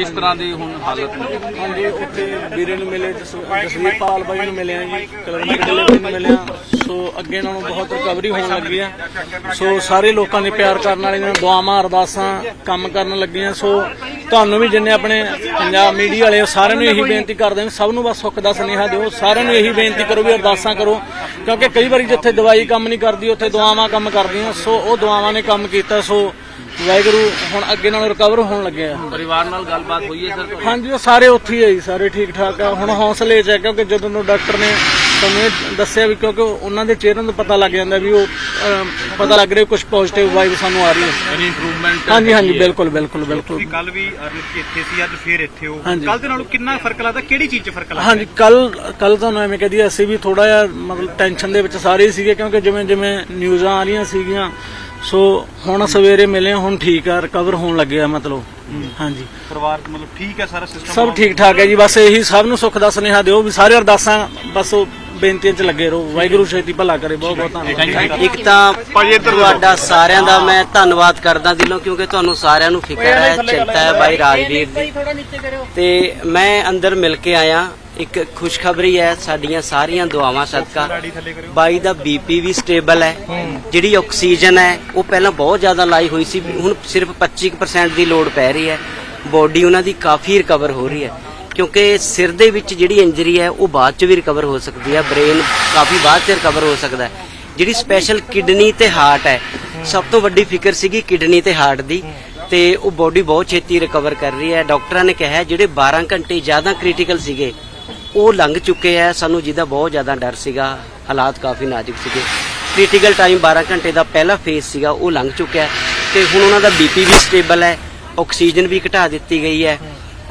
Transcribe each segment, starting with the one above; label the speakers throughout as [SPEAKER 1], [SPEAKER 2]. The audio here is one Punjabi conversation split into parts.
[SPEAKER 1] ਇਸ ਤਰ੍ਹਾਂ ਦੀ ਹੁਣ ਹਾਲਤ ਹੈ
[SPEAKER 2] ਹਾਂਜੀ ਉੱਥੇ ਵੀਰੇ ਨੂੰ ਮਿਲੇ ਜਸ- ਜਸਵੀਰ ਪਾਲ ਬਾਈ ਨੂੰ ਮਿਲਿਆ ਜੀ ਕਲਰਮੀਰ ਗਿੱਲ ਬਾਈ ਨੂੰ ਮਿਲਿਆ ਸੋ ਅੱਗੇ ਨਾਲੋਂ ਬਹੁਤ ਰਿਕਵਰੀ ਹੋਣ ਲੱਗੀ ਆ। ਸੋ ਸਾਰੇ ਲੋਕਾਂ ਦੇ ਪਿਆਰ ਕਰਨ ਵਾਲੇ ਨੇ ਦੁਆਵਾਂ ਅਰਦਾਸਾਂ ਕੰਮ ਕਰਨ ਲੱਗੀਆਂ। ਸੋ ਤੁਹਾਨੂੰ ਵੀ ਜਿੰਨੇ ਆਪਣੇ ਪੰਜਾਬ ਮੀਡੀਆ ਵਾਲੇ ਸਾਰਿਆਂ ਨੂੰ ਇਹੀ ਬੇਨਤੀ ਕਰਦੇ ਨੇ ਸਭ ਨੂੰ ਬਸ ਸੁੱਖ ਦਾ ਸੁਨੇਹਾ ਦਿਓ। ਸਾਰਿਆਂ ਨੂੰ ਇਹੀ ਬੇਨਤੀ ਕਰੋ ਵੀ ਅਰਦਾਸਾਂ ਕਰੋ ਕਿਉਂਕਿ ਕਈ ਵਾਰੀ ਜਿੱਥੇ ਦਵਾਈ ਕੰਮ ਨਹੀਂ ਕਰਦੀ ਉੱਥੇ ਦੁਆਵਾਂ ਕੰਮ ਕਰਦੀਆਂ। ਸੋ ਉਹ ਦੁਆਵਾਂ ਨੇ ਕੰਮ ਕੀਤਾ। ਸੋ ਵਾਹਿਗੁਰੂ ਹੁਣ ਅੱਗੇ ਨਾਲੋਂ ਰਿਕਵਰ ਹੋਣ ਲੱਗੇ ਆ।
[SPEAKER 1] ਪਰਿਵਾਰ ਨਾਲ ਗੱਲਬਾਤ ਹੋਈ ਹੈ ਸਰ ਤੁਹਾਡੀ?
[SPEAKER 2] ਹਾਂਜੀ ਉਹ ਸਾਰੇ ਉੱਥੇ ਹੀ ਆ ਜੀ ਸਾਰੇ ਠੀਕ ਠਾਕ ਆ। ਹੁਣ ਹੌਸਲੇ 'ਚ ਆ ਕਿਉਂਕਿ ਜਦੋਂ ਨੂੰ ਡਾਕਟਰ ਨੇ ਸਾਨੂੰ ਇਹ ਦੱਸਿਆ ਵੀ ਕਿਉਂਕਿ ਉਹਨਾਂ ਦੇ ਚਿਹਰਿਆਂ ਤੋਂ ਪਤਾ ਲੱਗ ਜਾਂਦਾ ਵੀ ਉਹ ਅਮ, ਪਤਾ ਲੱਗ ਰਿਹਾ ਕੁਝ ਪੋਜ਼ਿਟਿਵ ਵਾਈਬ ਸਾਨੂੰ ਆ ਰਹੀ ਹੈ।
[SPEAKER 1] ਯਾਨੀ ਇੰਪਰੂਵਮੈਂਟ
[SPEAKER 2] ਹਾਂਜੀ ਹਾਂਜੀ ਬਿਲਕੁਲ ਬਿਲਕੁਲ ਬਿਲਕੁਲ।
[SPEAKER 3] ਤੁਸੀਂ ਕੱਲ ਵੀ ਅਰਨਿਤ ਜੀ ਇੱਥੇ ਸੀ ਅੱਜ ਫੇਰ ਇੱਥੇ ਹੋ।
[SPEAKER 2] ਹਾਂਜੀ।
[SPEAKER 3] ਕੱਲ ਦੇ ਨਾਲੋਂ ਕਿੰਨਾ ਫ਼ਰਕ ਲੱਗਦਾ ਕਿਹੜੀ ਚੀਜ਼ 'ਚ ਫ਼ਰਕ ਲੱਗਦਾ?
[SPEAKER 2] ਹਾਂਜੀ ਕੱਲ ਕੱਲ ਤੁਹਾਨੂੰ ਐਵੇਂ ਕਹਦੀ ਅਸੀਂ ਵੀ ਥੋੜਾ ਜਿਹਾ ਮਤਲਬ ਟੈਨਸ਼ਨ ਦੇ ਵਿੱਚ ਸਾਰੇ ਹੀ ਸੀਗੇ ਕਿਉਂਕਿ ਜਿਵੇਂ ਜਿਵੇਂ ਨਿਊਜ਼ਾਂ ਆ ਰਹੀਆਂ ਸੀਗੀਆਂ ਸੋ ਹੁਣ ਸਵੇਰੇ ਮਿਲੇ ਹੁਣ ਠੀਕ ਆ ਰਿਕਵਰ ਹੋਣ ਲੱਗੇ ਆ ਮਤਲਬ। ਹਾਂਜੀ।
[SPEAKER 3] ਪਰਿਵਾਰ ਮਤਲਬ ਠੀਕ ਹੈ ਸਾਰਾ ਸਿਸਟਮ
[SPEAKER 2] ਸਭ ਠੀਕ ਠਾਕ ਹੈ ਜੀ ਬਸ ਇਹੀ ਸਭ ਨੂੰ ਸੁੱਖ ਦਾ ਸੁਨੇਹਾ ਦਿਓ ਵੀ ਸਾਰੇ ਅਰਦਾਸਾਂ ਬਸ ਉਹ ਬੇਨਤੀਆਂ 'ਚ ਲੱਗੇ ਰਹੋ। ਵਾਹਿਗੁਰੂ ਛੇਤੀ ਭਲਾ ਕਰੇ ਬਹੁਤ ਬਹੁਤ ਧੰਨਵਾਦ।
[SPEAKER 4] ਇੱਕ ਤਾਂ ਤੁਹਾਡਾ ਸਾਰਿਆਂ ਦਾ ਮੈਂ ਧੰਨਵਾਦ ਕਰਦਾ ਦਿਲੋਂ ਕਿਉਂਕਿ ਤੁਹਾਨੂੰ ਸਾਰਿਆਂ ਨੂੰ ਫਿਕਰ ਹੈ ਚਿੰਤਾ ਹੈ ਬਾਈ ਰਾਜਵੀਰ ਦੀ। ਤੇ ਮੈਂ ਅੰਦਰ ਮਿਲ ਕੇ ਆਇਆ। ਇੱਕ ਖੁਸ਼ਖਬਰੀ ਹੈ, ਸਾਡੀਆਂ ਸਾਰੀਆਂ ਦੁਆਵਾਂ ਸਦਕਾ। ਬਾਈ ਦਾ ਬੀਪੀ ਵੀ ਸਟੇਬਲ ਹੈ, ਜਿਹੜੀ ਆਕਸੀਜਨ ਹੈ, ਉਹ ਪਹਿਲਾਂ ਬਹੁਤ ਜ਼ਿਆਦਾ ਲਾਈ ਹੋਈ ਸੀ, ਹੁਣ ਸਿਰਫ 25% ਦੀ ਲੋਡ ਪੈ ਰਹੀ ਹੈ। ਬੋਡੀ ਉਹਨਾਂ ਦੀ ਕਾਫੀ ਰਿਕਵਰ ਹੋ ਰਹੀ ਹੈ। ਕਿਉਂਕਿ ਸਿਰ ਦੇ ਵਿੱਚ ਜਿਹੜੀ ਇੰਜਰੀ ਹੈ, ਉਹ ਬਾਅਦ ਚ ਵੀ ਰਿਕਵਰ ਹੋ ਸਕਦੀ ਹੈ ਬ੍ਰੇਨ ਕਾਫੀ ਬਾਅਦ ਚ ਰਿਕਵਰ ਹੋ ਸਕਦਾ ਹੈ। ਜਿਹੜੀ ਸਪੈਸ਼ਲ ਕਿਡਨੀ ਤੇ ਹਾਰਟ ਹੈ, ਸਭ ਤੋਂ ਵੱਡੀ ਫਿਕਰ ਸੀਗੀ ਕਿਡਨੀ ਤੇ ਹਾਰਟ ਦੀ, ਤੇ ਉਹ ਬੋਡੀ ਬਹੁਤ ਛੇਤੀ ਰਿਕਵਰ ਕਰ ਰਹੀ ਹੈ। ਡਾਕਟਰਾਂ ਨੇ ਕਿਹਾ ਜਿਹੜੇ 12 ਘੰਟੇ ਜ਼ਿਆਦਾ ਕ੍ਰਿਟੀਕਲ ਸੀਗੇ ਉਹ ਲੰਘ ਚੁੱਕੇ ਹੈ ਸਾਨੂੰ ਜਿਹਦਾ ਬਹੁਤ ਜ਼ਿਆਦਾ ਡਰ ਸੀਗਾ ਹਾਲਾਤ ਕਾਫੀ ਨਾਜ਼ੁਕ ਸੀਗੇ। ਕ੍ਰਿਟੀਕਲ ਟਾਈਮ 12 ਘੰਟੇ ਦਾ ਪਹਿਲਾ ਫੇਜ਼ ਸੀਗਾ ਉਹ ਲੰਘ ਚੁੱਕਿਆ। ਹੈ ਤੇ ਹੁਣ ਉਹਨਾਂ ਦਾ ਬੀਪੀ ਵੀ ਸਟੇਬਲ ਹੈ ਆਕਸੀਜਨ ਵੀ ਘਟਾ ਦਿੱਤੀ ਗਈ ਹੈ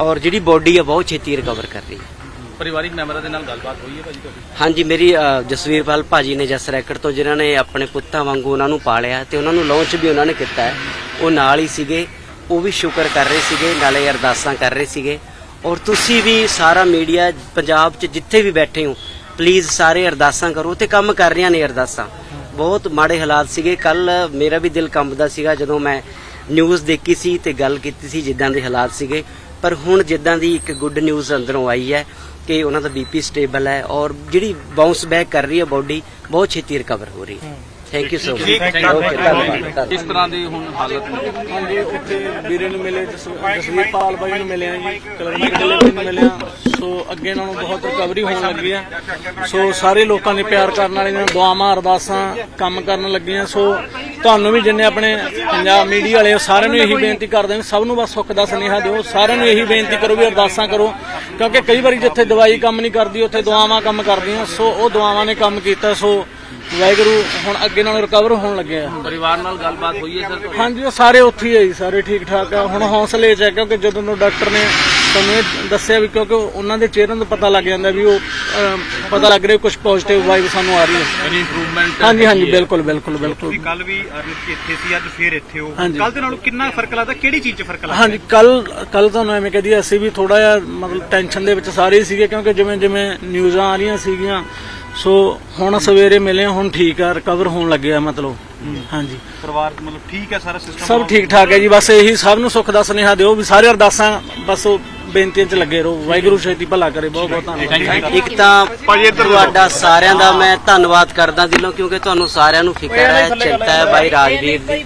[SPEAKER 4] ਔਰ ਜਿਹੜੀ ਬੋਡੀ ਹੈ ਬਹੁਤ ਛੇਤੀ ਰਿਕਵਰ ਕਰ ਰਹੀ ਹੈ।
[SPEAKER 1] ਪਰਿਵਾਰਿਕ ਮੈਂਬਰਾਂ ਦੇ ਨਾਲ ਗੱਲਬਾਤ ਹੋਈ ਹੈ ਭਾਜੀ ਤੁਹਾਡੀ?
[SPEAKER 4] ਹਾਂਜੀ ਮੇਰੀ ਜਸਵੀਰਪਾਲ ਭਾਜੀ ਨੇ ਜਸ ਰੈਕਟ ਤੋਂ ਜਿਨ੍ਹਾਂ ਨੇ ਆਪਣੇ ਪੁੱਤਾਂ ਵਾਂਗੂ ਉਹਨਾਂ ਨੂੰ ਪਾਲਿਆ ਤੇ ਉਹਨਾਂ ਨੂੰ ਲਾਂਚ ਵੀ ਉਹਨਾਂ ਨੇ ਕੀਤਾ ਹੈ। ਉਹ ਨਾਲ ਹੀ ਸੀਗੇ ਉਹ ਵੀ ਸ਼ੁਕਰ ਕਰ ਰਹੇ ਸੀਗੇ ਨਾਲੇ ਅਰਦਾਸਾਂ ਕਰ ਰਹੇ ਸੀਗੇ। ਔਰ ਤੁਸੀਂ ਵੀ ਸਾਰਾ ਮੀਡੀਆ ਪੰਜਾਬ 'ਚ ਜਿੱਥੇ ਵੀ ਬੈਠੇ ਹੋ ਪਲੀਜ਼ ਸਾਰੇ ਅਰਦਾਸਾਂ ਕਰੋ ਤੇ ਕੰਮ ਕਰ ਰਹੀਆਂ ਨੇ ਅਰਦਾਸਾਂ। ਬਹੁਤ ਮਾੜੇ ਹਾਲਾਤ ਸੀਗੇ। ਕੱਲ ਮੇਰਾ ਵੀ ਦਿਲ ਕੰਬਦਾ ਸੀਗਾ ਜਦੋਂ ਮੈਂ ਨਿਊਜ਼ ਦੇਖੀ ਸੀ ਤੇ ਗੱਲ ਕੀਤੀ ਸੀ ਜਿੱਦਾਂ ਦੇ ਹਾਲਾਤ ਸੀਗੇ। ਪਰ ਹੁਣ ਜਿੱਦਾਂ ਦੀ ਇੱਕ ਗੁੱਡ ਨਿਊਜ਼ ਅੰਦਰੋਂ ਆਈ ਹੈ ਕਿ ਉਹਨਾਂ ਦਾ ਬੀਪੀ ਸਟੇਬਲ ਹੈ ਔਰ ਜਿਹੜੀ ਬਾਉਂਸ ਬੈਕ ਕਰ ਰਹੀ ਹੈ ਬਾਡੀ ਬਹੁਤ ਛੇਤੀ ਰਿਕਵਰ ਹੋ ਰਹੀ ਹੈ। Thank you so much okay ਧੰਨਵਾਦ
[SPEAKER 1] ਇਸ ਤਰ੍ਹਾਂ ਦੀ ਹੁਣ ਹਾਲਤ ਹੈ।
[SPEAKER 2] ਹਾਂਜੀ ਉੱਥੇ ਵੀਰੇ ਨੂੰ ਮਿਲੇ ਜਸ- ਜਸਵੀਰ ਪਾਲ ਬਾਈ ਨੂੰ ਮਿਲਿਆ ਜੀ ਕਲਰਮੀਰ ਗਿੱਲ ਬਾਈ ਨੂੰ ਮਿਲਿਆ ਸੋ ਅੱਗੇ ਨਾਲੋਂ ਬਹੁਤ ਰਿਕਵਰੀ ਹੋਣ ਲੱਗੀ ਆ ਸੋ ਸਾਰੇ ਲੋਕਾਂ ਦੇ ਪਿਆਰ ਕਰਨ ਵਾਲੇ ਨੇ ਦੁਆਵਾਂ ਅਰਦਾਸਾਂ ਕੰਮ ਕਰਨ ਲੱਗੀਆਂ। ਸੋ ਤੁਹਾਨੂੰ ਵੀ ਜਿੰਨੇ ਆਪਣੇ ਪੰਜਾਬ ਮੀਡੀਆ ਵਾਲੇ ਸਾਰਿਆਂ ਨੂੰ ਇਹੀ ਬੇਨਤੀ ਕਰਦੇ ਨੇ ਸਭ ਨੂੰ ਬਸ ਸੁੱਖ ਦਾ ਸੁਨੇਹਾ ਦਿਓ। ਸਾਰਿਆਂ ਨੂੰ ਇਹੀ ਬੇਨਤੀ ਕਰੋ ਵੀ ਅਰਦਾਸਾਂ ਕਰੋ ਕਿਉਂਕਿ ਕਈ ਵਾਰੀ ਜਿੱਥੇ ਦਵਾਈ ਕੰਮ ਨਹੀਂ ਕਰਦੀ ਉੱਥੇ ਦੁਆਵਾਂ ਕੰਮ ਕਰਦੀਆਂ। ਸੋ ਉਹ ਦੁਆਵਾਂ ਨੇ ਕੰਮ ਕੀਤਾ। ਸੋ ਵਾਹਿਗੁਰੂ ਹੁਣ ਅੱਗੇ ਨਾਲੋਂ ਰਿਕਵਰ ਹੋਣ ਲੱਗੇ ਆ
[SPEAKER 1] ਪਰਿਵਾਰ ਨਾਲ ਗੱਲਬਾਤ ਹੋਈ ਹੈ ਸਰ?
[SPEAKER 2] ਹਾਂਜੀ ਉਹ ਸਾਰੇ ਉੱਥੇ ਹੀ ਆ ਜੀ ਸਾਰੇ ਠੀਕ ਠਾਕ ਆ ਹੁਣ ਹੌਸਲੇ 'ਚ ਆ ਕਿਉਂਕਿ ਜਦੋਂ ਨੂੰ ਡਾਕਟਰ ਨੇ ਸਾਨੂੰ ਇਹ ਦੱਸਿਆ ਵੀ ਕਿਉਂਕਿ ਉਹਨਾਂ ਦੇ ਚਿਹਰਿਆਂ ਤੋਂ ਪਤਾ ਲੱਗ ਜਾਂਦਾ ਵੀ ਉਹ ਪਤਾ ਲੱਗ ਰਿਹਾ ਕੁਝ ਪੋਜ਼ਿਟਿਵ ਵਾਈਬ ਸਾਨੂੰ ਆ ਰਹੀ ਹੈ।
[SPEAKER 1] ਯਾਨੀ ਇੰਪਰੂਵਮੈਂਟ
[SPEAKER 2] ਹਾਂਜੀ ਹਾਂਜੀ ਬਿਲਕੁਲ ਬਿਲਕੁਲ ਬਿਲਕੁਲ।
[SPEAKER 3] ਤੁਸੀਂ ਕੱਲ ਵੀ ਅਰਨਿਤ ਜੀ ਇੱਥੇ ਸੀ ਅੱਜ ਫੇਰ ਇੱਥੇ ਹੋ।
[SPEAKER 2] ਹਾਂਜੀ।
[SPEAKER 3] ਕੱਲ ਦੇ ਨਾਲੋਂ ਕਿੰਨਾ ਫ਼ਰਕ ਲੱਗਦਾ ਕਿਹੜੀ ਚੀਜ਼ 'ਚ ਫ਼ਰਕ ਲੱਗਦਾ?
[SPEAKER 2] ਹਾਂਜੀ ਕੱਲ ਕੱਲ ਤੁਹਾਨੂੰ ਐਵੇਂ ਕਹਦੀ ਅਸੀਂ ਵੀ ਥੋੜਾ ਜਿਹਾ ਮਤਲਬ ਟੈਨਸ਼ਨ ਦੇ ਵਿੱਚ ਸਾਰੇ ਹੀ ਸੀਗੇ ਕਿਉਂਕਿ ਜਿਵੇਂ ਜਿਵੇਂ ਨਿਊਜ਼ਾਂ ਆ ਰਹੀਆਂ ਸੀਗੀਆਂ ਸੋ ਹੁਣ ਸਵੇਰੇ ਮਿਲੇ ਹੁਣ ਠੀਕ ਆ ਰਿਕਵਰ ਹੋਣ ਲੱਗੇ ਆ ਮਤਲਬ। ਹਾਂਜੀ।
[SPEAKER 3] ਪਰਿਵਾਰ ਮਤਲਬ ਠੀਕ ਹੈ ਸਾਰਾ ਸਿਸਟਮ
[SPEAKER 2] ਸਭ ਠੀਕ ਠਾਕ ਹੈ ਜੀ ਬਸ ਇਹੀ ਸਭ ਨੂੰ ਸੁੱਖ ਦਾ ਸੁਨੇਹਾ ਦਿਓ ਵੀ ਸਾਰੇ ਅਰਦਾਸਾਂ ਬਸ ਉਹ ਬੇਨਤੀਆਂ 'ਚ ਲੱਗੇ ਰਹੋ। ਵਾਹਿਗੁਰੂ ਛੇਤੀ ਭਲਾ ਕਰੇ ਬਹੁਤ ਬਹੁਤ ਧੰਨਵਾਦ।
[SPEAKER 4] ਇੱਕ ਤਾਂ ਤੁਹਾਡਾ ਸਾਰਿਆਂ ਦਾ ਮੈਂ ਧੰਨਵਾਦ ਕਰਦਾ ਦਿਲੋਂ ਕਿਉਂਕਿ ਤੁਹਾਨੂੰ ਸਾਰਿਆਂ ਨੂੰ ਫਿਕਰ ਹੈ ਚਿੰਤਾ ਹੈ ਬਾਈ ਰਾਜਵੀਰ ਦੀ।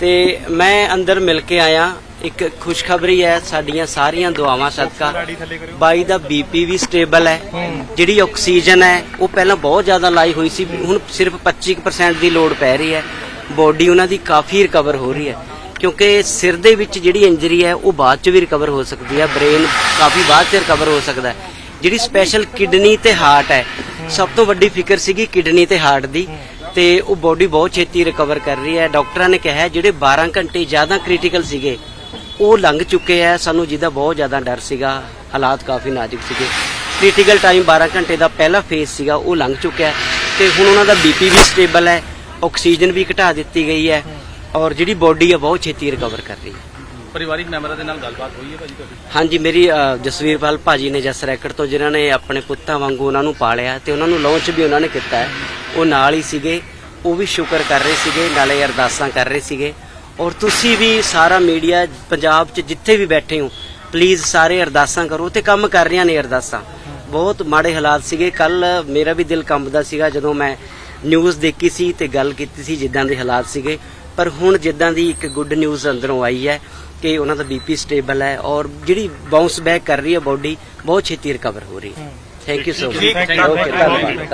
[SPEAKER 4] ਤੇ ਮੈਂ ਅੰਦਰ ਮਿਲ ਕੇ ਆਇਆ। ਇੱਕ ਖੁਸ਼ਖਬਰੀ ਹੈ ਸਾਡੀਆਂ ਸਾਰੀਆਂ ਦੁਆਵਾਂ ਸਦਕਾ। ਬਾਈ ਦਾ ਬੀਪੀ ਵੀ ਸਟੇਬਲ ਹੈ। ਜਿਹੜੀ ਆਕਸੀਜਨ ਹੈ ਉਹ ਪਹਿਲਾਂ ਬਹੁਤ ਜ਼ਿਆਦਾ ਲਾਈ ਹੋਈ ਸੀ। ਹੁਣ ਸਿਰਫ 25% ਦੀ ਲੋਡ ਪੈ ਰਹੀ ਹੈ। ਬੋਡੀ ਉਹਨਾਂ ਦੀ ਕਾਫੀ ਰਿਕਵਰ ਹੋ ਰਹੀ ਹੈ। ਕਿਉਂਕਿ ਸਿਰ ਦੇ ਵਿੱਚ ਜਿਹੜੀ ਇੰਜਰੀ ਹੈ, ਉਹ ਬਾਅਦ ਚ ਵੀ ਰਿਕਵਰ ਹੋ ਸਕਦੀ ਹੈ ਬ੍ਰੇਨ ਕਾਫੀ ਬਾਅਦ ਚ ਰਿਕਵਰ ਹੋ ਸਕਦਾ ਹੈ। ਜਿਹੜੀ ਸਪੈਸ਼ਲ ਕਿਡਨੀ ਤੇ ਹਾਰਟ ਹੈ, ਸਭ ਤੋਂ ਵੱਡੀ ਫਿਕਰ ਸੀਗੀ ਕਿਡਨੀ ਤੇ ਹਾਰਟ ਦੀ, ਤੇ ਉਹ ਬੋਡੀ ਬਹੁਤ ਛੇਤੀ ਰਿਕਵਰ ਕਰ ਰਹੀ ਹੈ। ਡਾਕਟਰਾਂ ਨੇ ਕਿਹਾ ਜਿਹੜੇ 12 ਘੰਟੇ ਜ਼ਿਆਦਾ ਕ੍ਰਿਟੀਕਲ ਸੀਗੇ, ਉਹ ਲੰਘ ਚੁੱਕੇ ਹੈ। ਸਾਨੂੰ ਜਿਹਦਾ ਬਹੁਤ ਜ਼ਿਆਦਾ ਡਰ ਸੀਗਾ, ਹਾਲਾਤ ਕਾਫੀ ਨਾਜ਼ੁਕ ਸੀਗੇ। ਕ੍ਰਿਟੀਕਲ ਟਾਈਮ 12 ਘੰਟੇ ਦਾ ਪਹਿਲਾ ਫੇਸ ਸੀਗਾ, ਉਹ ਲੰਘ ਚੁੱਕਿਆ ਹੈ। ਤੇ ਹੁਣ ਉਹਨਾਂ ਦਾ ਬੀਪੀ ਵੀ ਸਟੇਬਲ ਹੈ ਆਕਸੀਜਨ ਵੀ ਘਟਾ ਦਿੱਤੀ ਗਈ ਹੈ। ਔਰ ਜਿਹੜੀ ਬੋਡੀ ਹੈ ਬਹੁਤ ਛੇਤੀ ਰਿਕਵਰ ਕਰ ਰਹੀ ਹੈ।
[SPEAKER 1] ਪਰਿਵਾਰਿਕ ਮੈਂਬਰਾਂ ਦੇ ਨਾਲ ਗੱਲਬਾਤ ਹੋਈ ਹੈ ਭਾਜੀ ਤੁਹਾਡੀ?
[SPEAKER 4] ਹਾਂਜੀ ਮੇਰੀ ਅ, ਜਸਵੀਰਪਾਲ ਭਾਜੀ ਨੇ ਜਸ ਰੈਕਟ ਤੋਂ ਜਿਨ੍ਹਾਂ ਨੇ ਆਪਣੇ ਪੁੱਤਾਂ ਵਾਂਗੂ ਉਹਨਾਂ ਨੂੰ ਪਾਲਿਆ ਤੇ ਉਹਨਾਂ ਨੂੰ ਲਾਂਚ ਵੀ ਉਹਨਾਂ ਨੇ ਕੀਤਾ ਹੈ। ਉਹ ਨਾਲ ਹੀ ਸੀਗੇ ਉਹ ਵੀ ਸ਼ੁਕਰ ਕਰ ਰਹੇ ਸੀਗੇ ਨਾਲੇ ਅਰਦਾਸਾਂ ਕਰ ਰਹੇ ਸੀਗੇ। ਔਰ ਤੁਸੀਂ ਵੀ ਸਾਰਾ ਮੀਡੀਆ ਪੰਜਾਬ 'ਚ ਜਿੱਥੇ ਵੀ ਬੈਠੇ ਹੋ ਪਲੀਜ਼ ਸਾਰੇ ਅਰਦਾਸਾਂ ਕਰੋ ਤੇ ਕੰਮ ਕਰ ਰਹੀਆਂ ਨੇ ਅਰਦਾਸਾਂ। ਬਹੁਤ ਮਾੜੇ ਹਾਲਾਤ ਸੀਗੇ। ਕੱਲ ਮੇਰਾ ਵੀ ਦਿਲ ਕੰਬਦਾ ਸੀਗਾ ਜਦੋਂ ਮੈਂ ਨਿਊਜ਼ ਦੇਖੀ ਸੀ ਤੇ ਗੱਲ ਕੀਤੀ ਸੀ ਜਿੱਦਾਂ ਦੇ ਹਾਲਾਤ ਸੀਗੇ। ਪਰ ਹੁਣ ਜਿੱਦਾਂ ਦੀ ਇੱਕ ਗੁੱਡ ਨਿਊਜ਼ ਅੰਦਰੋਂ ਆਈ ਹੈ ਕਿ ਉਹਨਾਂ ਦਾ ਬੀਪੀ ਸਟੇਬਲ ਹੈ ਔਰ ਜਿਹੜੀ ਬਾਉਂਸ ਬੈਕ ਕਰ ਰਹੀ ਹੈ ਬਾਡੀ ਬਹੁਤ ਛੇਤੀ ਰਿਕਵਰ ਹੋ ਰਹੀ ਹੈ। Thank you so much okay ਧੰਨਵਾਦ। ਧੰਨਵਾਦ।